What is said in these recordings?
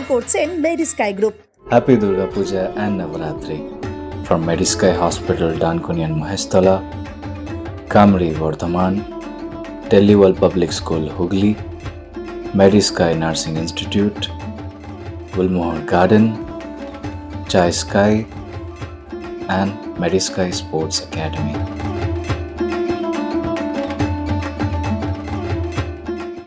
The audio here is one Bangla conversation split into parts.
নিবেদন করছেন Mary sky group Happy Durga Puja and Navaratri from Medisky Hospital, Dankuni and Mahestala, Kamri, Vardhaman, Delhi World Public School, Hooghly, Medisky Nursing Institute, Gulmohar Garden, Chai Sky, and Medisky Sports Academy.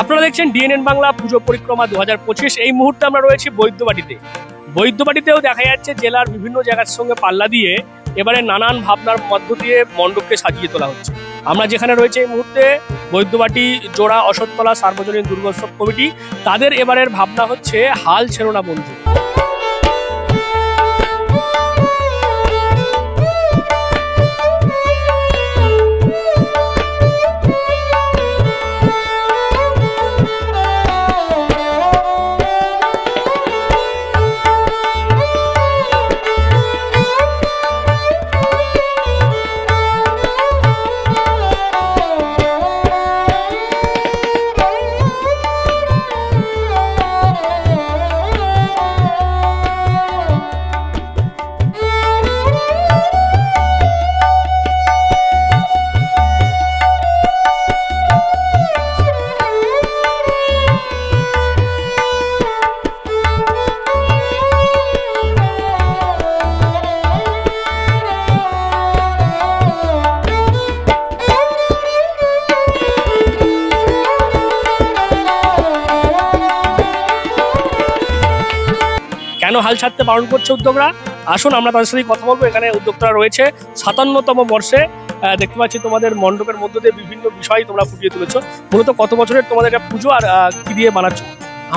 আপনারা দেখছেন ডিএনএন বাংলা পুজো পরিক্রমা দু হাজার পঁচিশ। এই মুহূর্তে আমরা রয়েছি বৈদ্যবাটিতে। বৈদ্যবাটিতেও দেখা যাচ্ছে জেলার বিভিন্ন জায়গার সঙ্গে পাল্লা দিয়ে এবারে নানান ভাবনার মধ্য দিয়ে মণ্ডপকে সাজিয়ে তোলা হচ্ছে। আমরা যেখানে রয়েছে এই মুহূর্তে বৈদ্যবাটি, জোড়া অশোকতলা সার্বজনীন দুর্গোৎসব কমিটি, তাদের এবারের ভাবনা হচ্ছে হাল ছেড়ো না বন্ধু। কেন হাল ছাড়তে বারণ করছে উদ্যোগরা? আসুন, আমরা তাদের সাথে কথা বলব। এখানে উদ্যোক্তারা রয়েছে সাতান্নতম বর্ষে। দেখতে পাচ্ছি তোমাদের মণ্ডপের মধ্য দিয়ে বিভিন্ন বিষয় তোমরা ফুটিয়ে তুলেছো। মূলত কত বছরের তোমাদের একটা পুজো আর কি দিয়ে বানাচ্ছ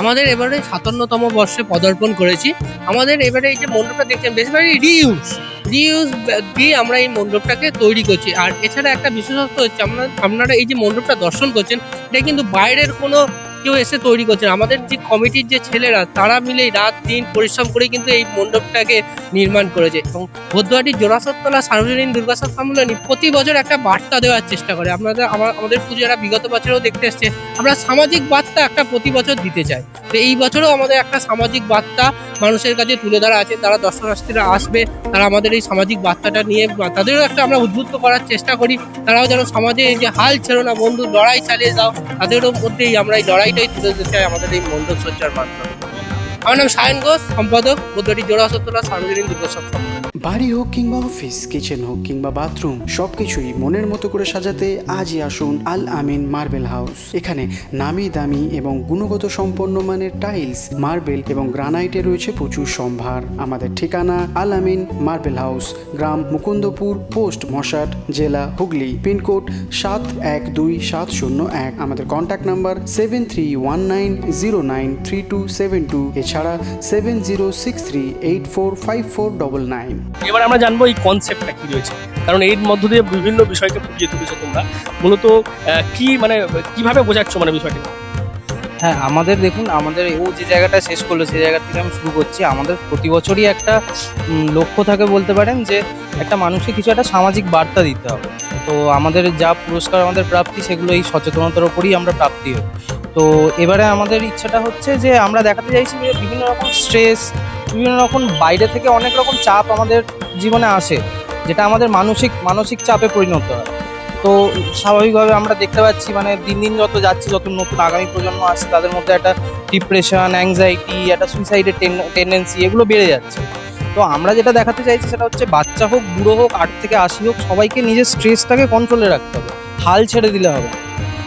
আমাদের এবারে সাতান্নতম বর্ষে পদার্পণ করেছি। আমাদের এবারে এই যে মণ্ডপটা দেখছেন বেশিরভাগই রিইউজ রিইউজ দিয়ে আমরা এই মণ্ডপটাকে তৈরি করছি। আর এছাড়া একটা বিশেষত্ব হচ্ছে, আমরা, আপনারা এই যে মণ্ডপটা দর্শন করছেন, এটা কিন্তু বাইরের কোনো কেউ এসে তৈরি করছেন। আমাদের যে কমিটির যে ছেলেরা, তারা মিলে রাত দিন পরিশ্রম করে কিন্তু এই মণ্ডপটাকে নির্মাণ করেছে। এবং বৌদ্ধহাটির জোড়াসত্তলা সার্বজনীন দুর্গাসব সম্মেলনী প্রতি বছর একটা বার্তা দেওয়ার চেষ্টা করে। আমার- আমাদের পুজোরা বিগত বছরেও দেখতে এসছে। আমরা সামাজিক বার্তা একটা প্রতি বছর দিতে চাই। তো এই বছরও আমাদের একটা সামাজিক বার্তা মানুষের কাছে তুলে ধরা আছে। তারা দর্শনার্থীরা আসবে, তারা আমাদের এই সামাজিক বার্তাটা নিয়ে তাদেরও একটা আমরা উদ্বুদ্ধ করার চেষ্টা করি। তারাও যেন সমাজে যে হাল ছেড়ো না, বন্ধু, লড়াই চালিয়ে যাও, তাদেরও মধ্যেই আমরা এই লড়াইটাই তুলে দিতে আমাদের এই মন্দ সজ্জার মাধ্যমে। আমার নাম সায়ন ঘোষ, সম্পাদক, বৌদ্ধটি জোড়াসতলা সার্বজনীন দুর্গোৎসব বাড়ি হোক কিংবা অফিস, কিচেন হোক কিংবা বাথরুম, সবকিছুই মনের মতো করে সাজাতে আজই আসুন আল আমিন মার্বেল হাউস। এখানে নামি দামি এবং গুণগত সম্পন্ন মানের টাইলস, মার্বেল এবং গ্রানাইটে রয়েছে প্রচুর সম্ভার। আমাদের ঠিকানা আল আমিন মার্বেল হাউস, গ্রাম মুকুন্দপুর, পোস্ট মশাট, জেলা হুগলি, পিনকোড সাত এক দুই সাত শূন্য এক। আমাদের contact number seven three one nine zero nine three two seven two, এছাড়া seven zero six three eight four five four double nine এবার আমরা জানব এই কনসেপ্টটা কি রয়েছে। কারণ এর মধ্য দিয়ে বিভিন্ন বিষয়কে ফুটিয়ে তুলেছো তোমরা। মূলত কি মানে কীভাবে বোঝাচ্ছ মানে বিষয়টা হ্যাঁ আমাদের দেখুন আমাদের ও যে জায়গাটা শেষ করল সেই জায়গা থেকে আমি শুরু করছি। আমাদের প্রতি বছরই একটা লক্ষ্য থাকে বলতে পারেন যে একটা মানুষকে কিছু একটা সামাজিক বার্তা দিতে হবে। তো আমাদের যা পুরস্কার আমাদের প্রাপ্তি সেগুলো এই সচেতনতার উপরই আমরা প্রাপ্তি হই। তো এবারে আমাদের ইচ্ছাটা হচ্ছে যে আমরা দেখাতে চাইছি যে বিভিন্ন রকম স্ট্রেস বিভিন্ন রকম বাইরে থেকে অনেক রকম চাপ আমাদের জীবনে আসে, যেটা আমাদের মানসিক মানসিক চাপে পরিণত হয়। তো স্বাভাবিকভাবে আমরা দেখতে পাচ্ছি মানে দিন দিন যত যাচ্ছে, যত নতুন আগামী প্রজন্ম আসছে, তাদের মধ্যে একটা ডিপ্রেশন অ্যাংজাইটি একটা সুইসাইডের টেন্ডেন্সি এগুলো বেড়ে যাচ্ছে। তো আমরা যেটা দেখাতে চাইছি সেটা হচ্ছে বাচ্চা হোক, বুড়ো হোক, আট থেকে আশি হোক, সবাইকে নিজের স্ট্রেসটাকে কন্ট্রোলে রাখতে হবে। হাল ছেড়ে দিলে হবে।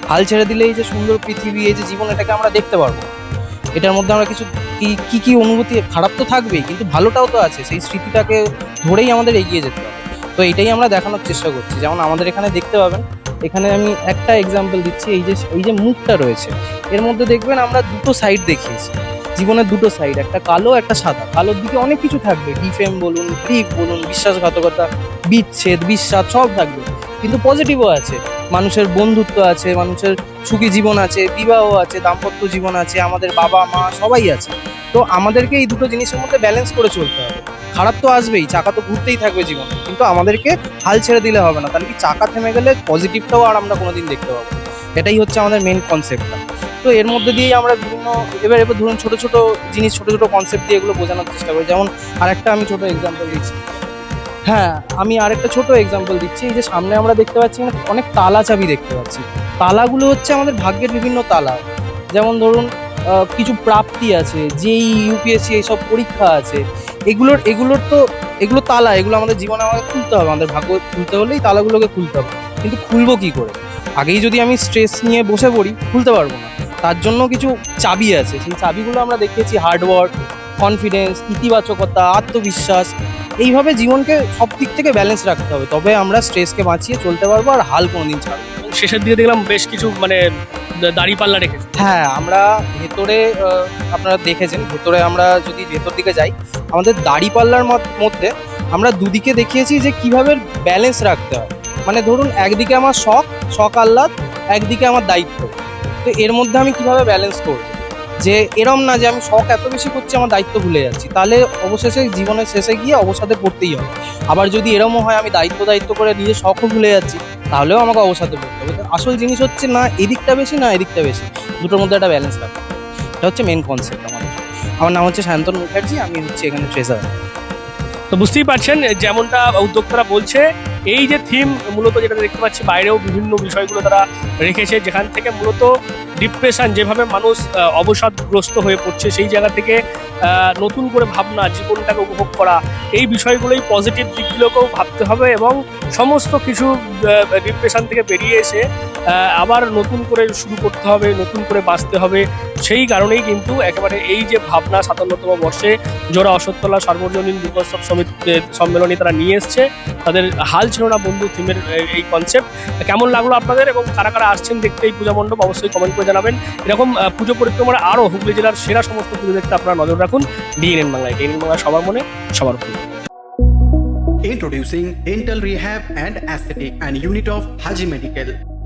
হাল ছেড়ে দিলে এই যে সুন্দর পৃথিবী, এই যে জীবন, এটাকে আমরা দেখতে পারব। এটার মধ্যে আমরা কিছু কি কি অনুভূতি? খারাপ তো থাকবেই, কিন্তু ভালোটাও তো আছে। সেই স্মৃতিটাকে ধরেই আমাদের এগিয়ে যেতে হবে। তো এটাই আমরা দেখানোর চেষ্টা করছি। যেমন আমাদের এখানে দেখতে পাবেন, এখানে আমি একটা এক্সাম্পল দিচ্ছি, এই যে এই যে মুখটা রয়েছে। এর মধ্যে দেখবেন আমরা দুটো সাইড দেখিয়েছি। জীবনের দুটো সাইড একটা কালো, একটা সাদা। কালোর দিকে অনেক কিছু থাকবে। ডিফেম বলুন ক্রিক বলুন, বিশ্বাসঘাতকতা, বিচ্ছেদ বিশ্বাস সব থাকবে। কিন্তু পজিটিভও আছে। মানুষের বন্ধুত্ব আছে, মানুষের সুখী জীবন আছে, বিবাহ আছে, দাম্পত্য জীবন আছে, আমাদের বাবা, মা সবাই আছে। তো আমাদেরকে এই দুটো জিনিসের মধ্যে ব্যালেন্স করে চলতে হবে। খারাপ তো আসবেই, চাকা তো ঘুরতেই থাকবে জীবনে। কিন্তু আমাদেরকে হাল ছেড়ে দিলে হবে না। তাহলে কি চাকা থেমে গেলে পজিটিভটাও আর আমরা কোনোদিন দেখতে পাবো এটাই হচ্ছে আমাদের মেন কনসেপ্টটা তো এর মধ্যে দিয়েই আমরা বিভিন্ন, এবার এবার ধরুন ছোট ছোট জিনিস, ছোট ছোট কনসেপ্ট দিয়ে এগুলো বোঝানোর চেষ্টা করি। যেমন আরেকটা আমি ছোট এক্সাম্পল দিচ্ছি। হ্যাঁ আমি আরেকটা ছোট এক্সাম্পল দিচ্ছি। এই যে সামনে আমরা দেখতে পাচ্ছি অনেক তালা চাবি দেখতে পাচ্ছি। তালাগুলো হচ্ছে আমাদের ভাগ্যের বিভিন্ন তালা। যেমন ধরুন কিছু প্রাপ্তি আছে, যেই ইউপিএসসি এইসব পরীক্ষা আছে। এগুলোর এগুলোর তো, এগুলো তালা, এগুলো আমাদের জীবনে আমাদের খুলতে হবে। আমাদের ভাগ্য খুলতে হলেই তালাগুলোকে খুলতে হবে। কিন্তু খুলবো কি করে? আগেই যদি আমি স্ট্রেস নিয়ে বসে পড়ি, খুলতে পারব না। তার জন্য কিছু চাবি আছে। সেই চাবিগুলো আমরা দেখিয়েছি হার্ডওয়ার্ক কনফিডেন্স ইতিবাচকতা আত্মবিশ্বাস এইভাবে জীবনকে সব দিক থেকে ব্যালেন্স রাখতে হবে। তবে আমরা স্ট্রেসকে বাঁচিয়ে চলতে পারব আর হাল কোনোদিন ছাড়বো শেষের দিকে দেখলাম বেশ কিছু মানে দাড়ি পাল্লা রেখেছে। হ্যাঁ আমরা ভেতরে আপনারা দেখেছেন ভেতরে আমরা যদি ভেতর দিকে যাই আমাদের দাড়িপাল্লার মধ্যে আমরা দুদিকে দেখিয়েছি যে কীভাবে ব্যালেন্স রাখতে হয়। মানে ধরুন একদিকে আমার শখ শখ আহ্লাদ একদিকে আমার দায়িত্ব। তো এর মধ্যে আমি কীভাবে ব্যালেন্স করব? যে এরম না যে আমি শখ এত বেশি করছি, আমার দায়িত্ব ভুলে যাচ্ছি। তাহলে অবশেষে জীবনের শেষে গিয়ে অবসাদে পড়তেই হবে। আবার যদি এরমও হয়, আমি দায়িত্ব দায়িত্ব করে নিজের শখও ভুলে যাচ্ছি, তাহলেও আমাকে অবসাদে পড়তে হবে। আসল জিনিস হচ্ছে না এদিকটা বেশি, না এদিকটা বেশি। দুটোর মধ্যে একটা ব্যালেন্স রাখতে এটা হচ্ছে মেন কনসেপ্ট আমাদের। আমার নাম হচ্ছে শান্তন মুখার্জি, আমি হচ্ছে এখানে ট্রেজার তো বুঝতেই পারছেন, যেমনটা উদ্যোক্তারা বলছে, এই যে থিম মূলত যেটা দেখতে পাচ্ছি, বাইরেও বিভিন্ন বিষয়গুলো তারা রেখেছে, যেখান থেকে মূলত ডিপ্রেশন যেভাবে মানুষ অবসাদগ্রস্ত হয়ে পড়ছে, সেই জায়গা থেকে নতুন করে ভাবনা, জীবনটাকে উপভোগ করা, এই বিষয়গুলোই পজিটিভ দিকগুলোকেও ভাবতে হবে এবং সমস্ত কিছু ডিপ্রেশন থেকে বেরিয়ে এসে আবার নতুন করে শুরু করতে হবে, নতুন করে বাঁচতে হবে, সেই কারণেই কিন্তু একেবারে এই যে ভাবনা সাতান্নতম বর্ষে জোড়া অশ্বত্থলা সর্বজনীন দুর্গোৎসব সমিতি সম্মেলনী তারা নিয়ে এসছে, তাদের হাল ছিল না বন্ধু থিমের এই কনসেপ্ট কেমন লাগল আপনাদের এবং কারা কারা আসছেন দেখতে এই পূজা মণ্ডপ, অবশ্যই কমেন্ট করে জানাবেন। এরকম পুজো পরিক্রমার আরও হুগলি জেলার সেরা সমস্ত পুজো দেখতে আপনারা নজর রাখুন। ডিএনএন বাংলায়। ডিএনএন বাংলা সবার মনে, সবার পুজো Introducing Dental Rehab and Aesthetic and Unit of Haji Medical.